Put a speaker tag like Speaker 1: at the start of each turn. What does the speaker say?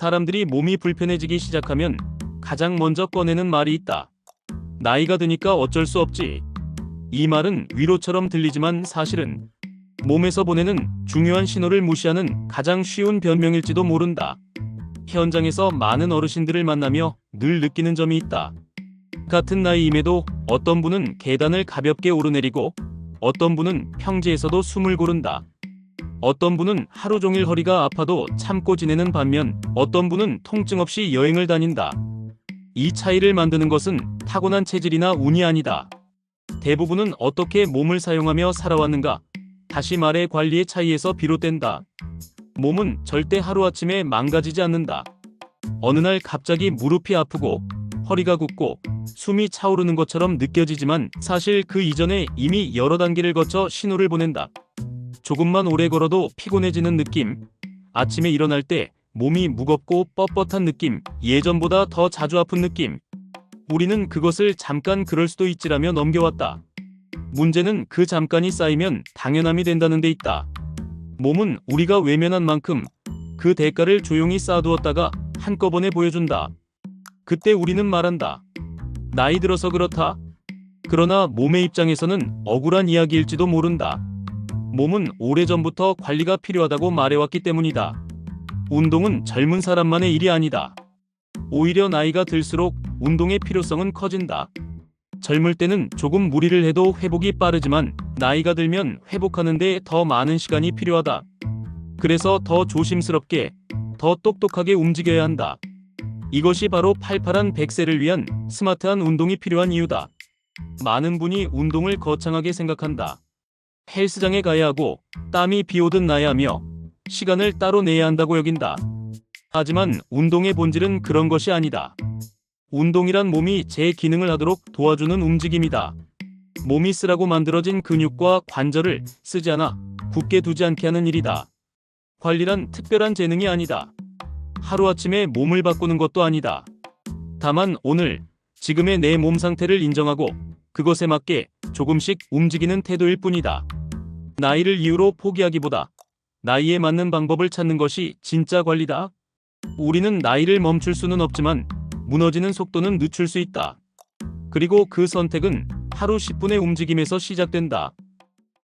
Speaker 1: 사람들이 몸이 불편해지기 시작하면 가장 먼저 꺼내는 말이 있다. 나이가 드니까 어쩔 수 없지. 이 말은 위로처럼 들리지만 사실은 몸에서 보내는 중요한 신호를 무시하는 가장 쉬운 변명일지도 모른다. 현장에서 많은 어르신들을 만나며 늘 느끼는 점이 있다. 같은 나이임에도 어떤 분은 계단을 가볍게 오르내리고 어떤 분은 평지에서도 숨을 고른다. 어떤 분은 하루 종일 허리가 아파도 참고 지내는 반면 어떤 분은 통증 없이 여행을 다닌다. 이 차이를 만드는 것은 타고난 체질이나 운이 아니다. 대부분은 어떻게 몸을 사용하며 살아왔는가? 다시 말해 관리의 차이에서 비롯된다. 몸은 절대 하루아침에 망가지지 않는다. 어느 날 갑자기 무릎이 아프고 허리가 굽고 숨이 차오르는 것처럼 느껴지지만 사실 그 이전에 이미 여러 단계를 거쳐 신호를 보낸다. 조금만 오래 걸어도 피곤해지는 느낌. 아침에 일어날 때 몸이 무겁고 뻣뻣한 느낌. 예전보다 더 자주 아픈 느낌. 우리는 그것을 잠깐 그럴 수도 있지라며 넘겨왔다. 문제는 그 잠깐이 쌓이면 당연함이 된다는 데 있다. 몸은 우리가 외면한 만큼 그 대가를 조용히 쌓아두었다가 한꺼번에 보여준다. 그때 우리는 말한다. 나이 들어서 그렇다. 그러나 몸의 입장에서는 억울한 이야기일지도 모른다. 몸은 오래전부터 관리가 필요하다고 말해왔기 때문이다. 운동은 젊은 사람만의 일이 아니다. 오히려 나이가 들수록 운동의 필요성은 커진다. 젊을 때는 조금 무리를 해도 회복이 빠르지만 나이가 들면 회복하는데 더 많은 시간이 필요하다. 그래서 더 조심스럽게, 더 똑똑하게 움직여야 한다. 이것이 바로 팔팔한 100세를 위한 스마트한 운동이 필요한 이유다. 많은 분이 운동을 거창하게 생각한다. 헬스장에 가야 하고 땀이 비오듯 나야 하며 시간을 따로 내야 한다고 여긴다. 하지만 운동의 본질은 그런 것이 아니다. 운동이란 몸이 제 기능을 하도록 도와주는 움직임이다. 몸이 쓰라고 만들어진 근육과 관절을 쓰지 않아 굳게 두지 않게 하는 일이다. 관리란 특별한 재능이 아니다. 하루아침에 몸을 바꾸는 것도 아니다. 다만 오늘, 지금의 내 몸 상태를 인정하고 그것에 맞게 조금씩 움직이는 태도일 뿐이다. 나이를 이유로 포기하기보다 나이에 맞는 방법을 찾는 것이 진짜 관리다. 우리는 나이를 멈출 수는 없지만 무너지는 속도는 늦출 수 있다. 그리고 그 선택은 하루 10분의 움직임에서 시작된다.